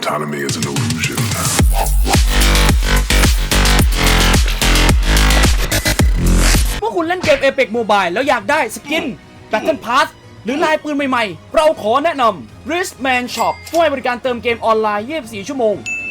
Autonomy is an illusion. เมื่อคุณเล่นเกม Apex Mobile แล้วอยากได้สกิน Battle Pass หรือลายปืนใหม่ๆ เราขอแนะนำ Wristman Shop ผู้ให้บริการเติมเกมออนไลน์ 24 ชั่วโมง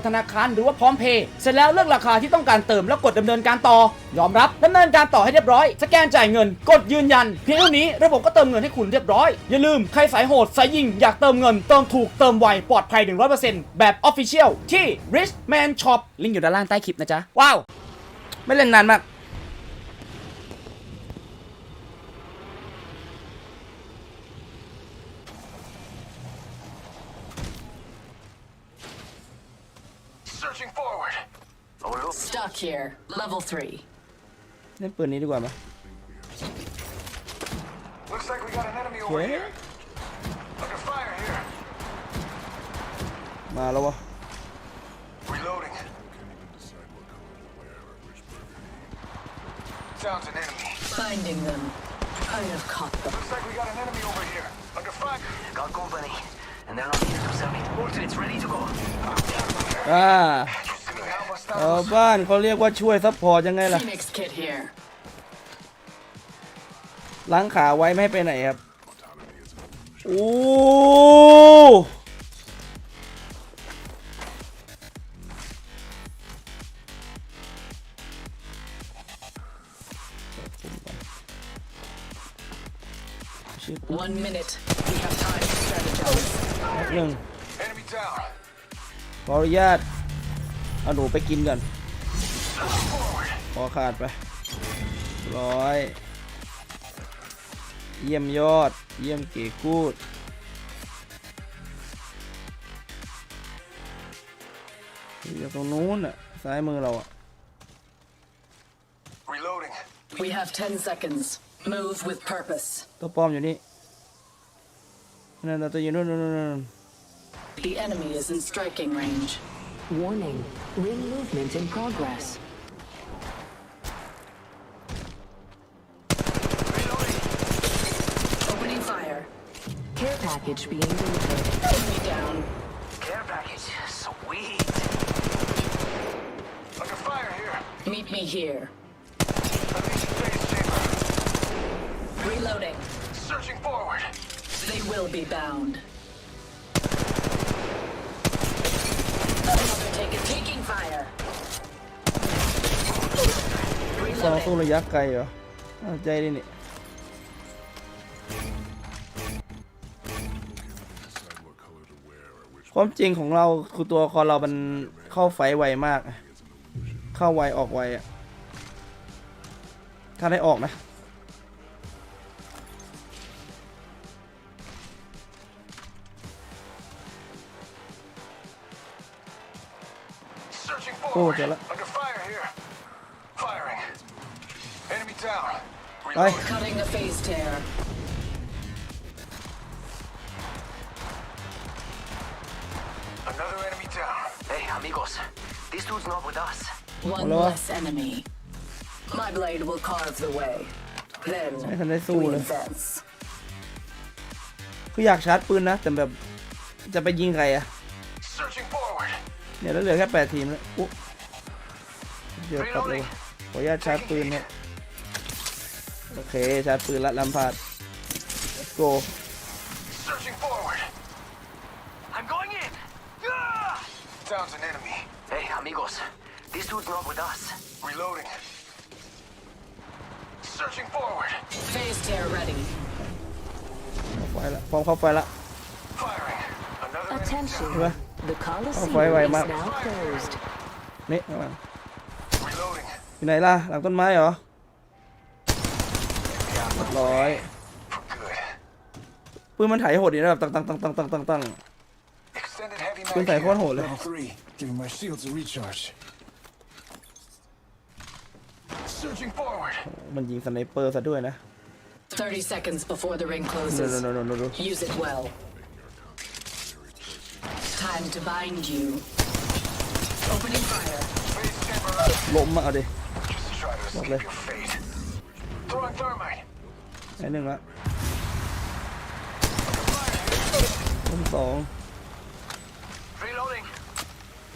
นธนาคารหรือว่าพร้อมเพย์เสร็จแล้วเลือกราคาที่ต้องการเติมแล้วกดดำเนินการต่อ ยอมรับดำเนินการต่อให้เรียบร้อย สแกนจ่ายเงินกดยืนยันเพียงเท่านี้ระบบก็เติมเงินให้คุณเรียบร้อย อย่าลืมใครสายโหด สายยิงอยากเติมเงินเติมถูกเติมไว ปลอดภัย 100%แบบออฟฟิเชียลที่ Rich Man Shop ลิงก์อยู่ด้านล่างใต้คลิปนะจ๊ะว้าวไม่เล่นนานมาก Stuck here. Level three. เล่นปืนนี้ดีกว่าไหม Looks like we got an enemy over here. Look at fire here. Malawa. Reloading. Sounds an enemy. Finding them. i have caught them. Looks like we got an enemy over here. Under fire. Got buddy. And they're not here to sell me. it's ready to go. Ah. ชาวบ้านเขาเรียกว่าช่วยซัพพอร์ต ยังไงล่ะล้างขาไว้ไม่ให้ไปไหนครับโอ้หนึ่งขออนุญาตเอาหนูไปกินก่อนพอขาดไปร้อยเยี่ยมยอดเยี่ยมเก๋กูดอยู่ตรงนู้นอ่ะซ้ายมือเราอ่ะ We have 10 seconds. Move with purpose. ตัวปลอมอยู่นี่นั่นตัวอยู่นู่นนู่น The enemy is in striking range. Warning. Ring movement in progress. Opening fire. Care package being delivered. Enemy down. Care package, sweet. Under fire here. Meet me here. Reloading. Searching forward. They will be bound. สู้ระยะไกลเหรอใจดินี่ความจริงของเราคือตัวคอเรามันเข้าไฟไวมาก เข้าไว ออกไวอะถ้าได้ออกนะ โอ้เจอแล้วไป c u t แล้ว less enemy. My blade will carve the way. ไม่ทันได้สู้เลยคืออยากชาร์จปืนนะแต่แบบจะไปยิงใครอะเนี่ยแล้วเหลือแค่แปดทีมแล้วอุ๊เดี๋ยวกลับเลยขออนุญาตชาร์จปืนเนี่ยโอเคชาร์จปืนละลำพาด let's go Searching forward. I'm going in. Down's an enemy. Hey, amigos. This dude's not with us. Reloading. Searching forward. Phase tear ready. เข้าไฟละพร้อมเข้าไฟละ Firing. Another enemy Attention. เห็นปะ The Coliseum phải vậy is now closed. นี่ข้างหลังร้อยปืนมันถ่ายโหดดีนะแบบตั้งตั้งตั้งตั้งตั้งตั้งตั้งปืนถ่ายโคตรโหดเลยมันยิงสไนเปอร์ซะด้วยนะ30 seconds before the ring closes. No, no, no, no, no, no. Use it well. Time to bind you. Opening fire. ล้มมาเอาดิบอกเลย Throwing thermite. อันหนึ่งละัวสอง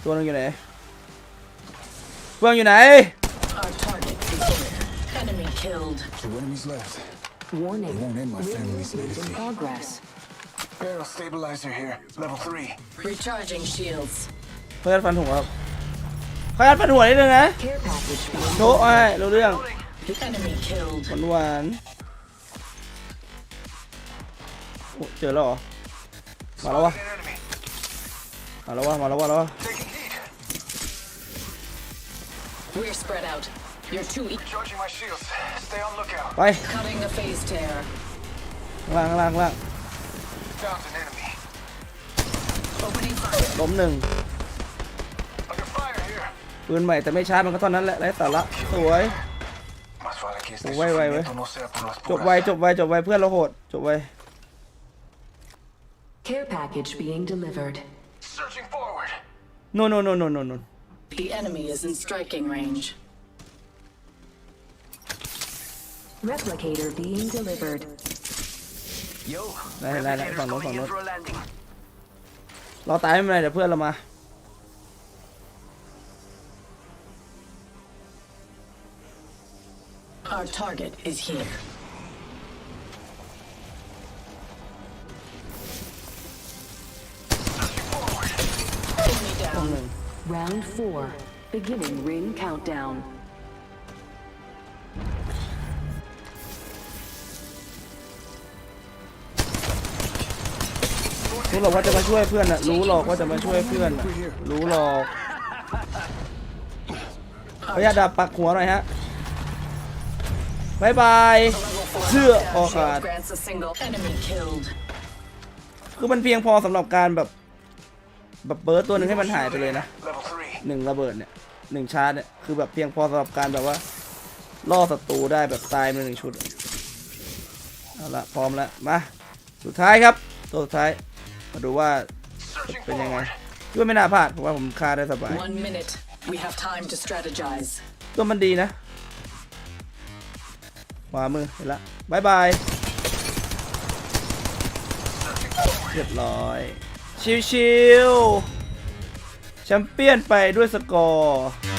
ตัวนึงอยู่ไหนเฟื่อนอยู่ไหนพยัดฟันหัวครับพยัดฟันหัวนิดนึงนะโชว์ไอ้รู้เรื่องหวานจอแล้วหรอมาแล้ววะมาแล้ววะมาแล้ววะแล้ววะ s t a ไปล่างล่างล่างล้มหนึ่งปืนใหม่แต่ไม่ช้ามันก็เท่านั้นแหละไร้สาระสวยไวไวไวจบไวจบไวจบไวเพื่อนเราโหดจบไว Care package being delivered. Searching forward. No, no, no, no, no, no. The enemy is in striking range. Replicator being delivered. Yo, ได้ได้ได้ฝั่งรถฝั่งรถเราตายไม่เป็นไรเดี๋ยวเพื่อนเรามา Our target is here. อง l นึ Round four, beginning ring countdown. รู้หรอกว่าจะมาช่วยเพื่อนอ่ะ รู้หรอกว่าจะมาช่วยเพื่อนอ่ะ รู้หรอกพยาดาบปักหัวหน่อยฮะบายบาย เชื่อโอขาด คือมันเพียงพอสำหรับการแบบแบบเบิร์ตตัวหนึ่งให้มันหายไปเลยนะหนึ่งระเบิดเนี่ยหนึ่งชาร์จเนี่ยคือแบบเพียงพอสำหรับการแบบว่าล่อศัตรูได้แบบตายมาหนึ่งชุดเอาละพร้อมแล้วมาสุดท้ายครับตัวสุดท้าย มาดูว่าเป็นยังไงคิดว่าไม่น่าพลาดเพราะว่าผมฆ่าได้สบายตัวมันดีนะขวามือเห็นละบายบายเรียบร้อยชิวๆแชมเปี้ยนไปด้วยสกอร์